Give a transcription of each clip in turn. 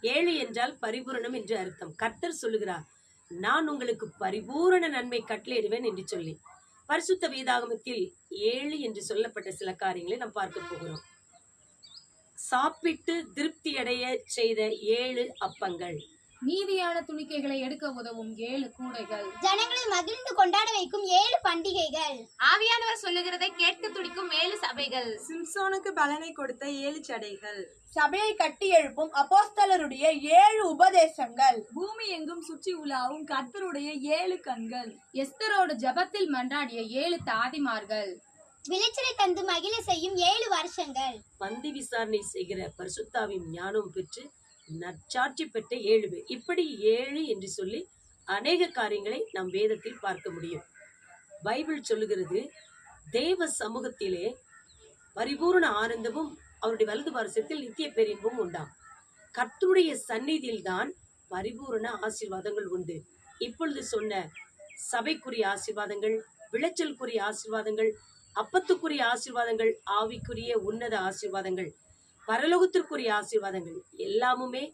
ஏழு என்றால் பரிபூரணம் என்று அர்த்தம். கர்த்தர் சொல்லுகிறார் நான் உங்களுக்கு பரிபூரண நன்மை கட்டளையிடுவேன் என்று சொல்லி. பரிசுத்த வேதாகமத்தில் ஏழு என்று சொல்லப்பட்ட சில காரியங்களை நாம் பார்க்க போகிறோம். சாப்பிட்டு திருப்தி அடைய செய்த ஏழு அப்பங்கள். மீதியான துணிக்கைகளை எடுக்க உதவும் ஏழு கூடைகள். ஜனங்களை மகிழ்ந்து கொண்டாட வைக்கும் ஏழு பண்டிகைகள். ஆவியானவர் சொல்லுகிறதை கேட்க துடிக்கும் ஏழு சபைகள். சிம்சோனுக்கு பலனை கொடுத்த ஏழு சடைகள். சபையை கட்டி எழுப்பும் அப்போஸ்தலருடைய ஏழு உபதேசங்கள். பூமி எங்கும் சுற்றி உலாவும் கர்த்தருடைய ஏழு கண்கள். எஸ்தரோடு ஜெபத்தில் மன்றாடிய ஏழு தாதிமார்கள். விளைச்சலை தந்து மகிழ செய்யும் ஏழு வருஷங்கள். பந்தி விசாரணை செய்கிற பரிசுத்தாவின் ஞானம் பெற்று நற்சாட்சி பெற்ற ஏழு பேர். இப்படி ஏழு என்று சொல்லி அநேக காரியங்களை நாம் வேதத்தில் பார்க்க முடியும். பைபிள் சொல்லுகிறது தேவ சமூகத்திலே பரிபூர்ண ஆனந்தமும் அவருடைய வலது வருஷத்தில் நித்திய பேரின்பமும் உண்டாம். கர்த்தருடைய சந்நிதியில் தான் பரிபூரண ஆசீர்வாதங்கள் உண்டு. இப்பொழுது சொன்ன சபைக்குரிய ஆசீர்வாதங்கள் விளைச்சலுக்குரிய ஆசீர்வாதங்கள் அப்பத்துக்குரிய ஆசீர்வாதங்கள் ஆவிக்குரிய உன்னத ஆசீர்வாதங்கள் பரலோகத்திற்குரிய ஆசீர்வாதங்கள் எல்லாமுமே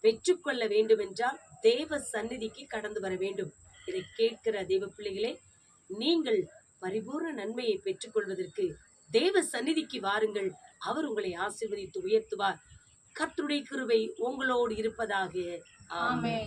பெற்றுக்கொள்ள வேண்டும் என்றால் தேவ சந்நிதிக்கு கடந்து வர வேண்டும். இதை கேட்கிற தெய்வ பிள்ளைகளே நீங்கள் பரிபூர்ண நன்மையை பெற்றுக்கொள்வதற்கு தேவ சந்நிதிக்கு வாருங்கள். அவர் உங்களை ஆசீர்வதித்து உயர்த்துவார். கத்துடை கிருவை உங்களோடு இருப்பதாக. ஆமே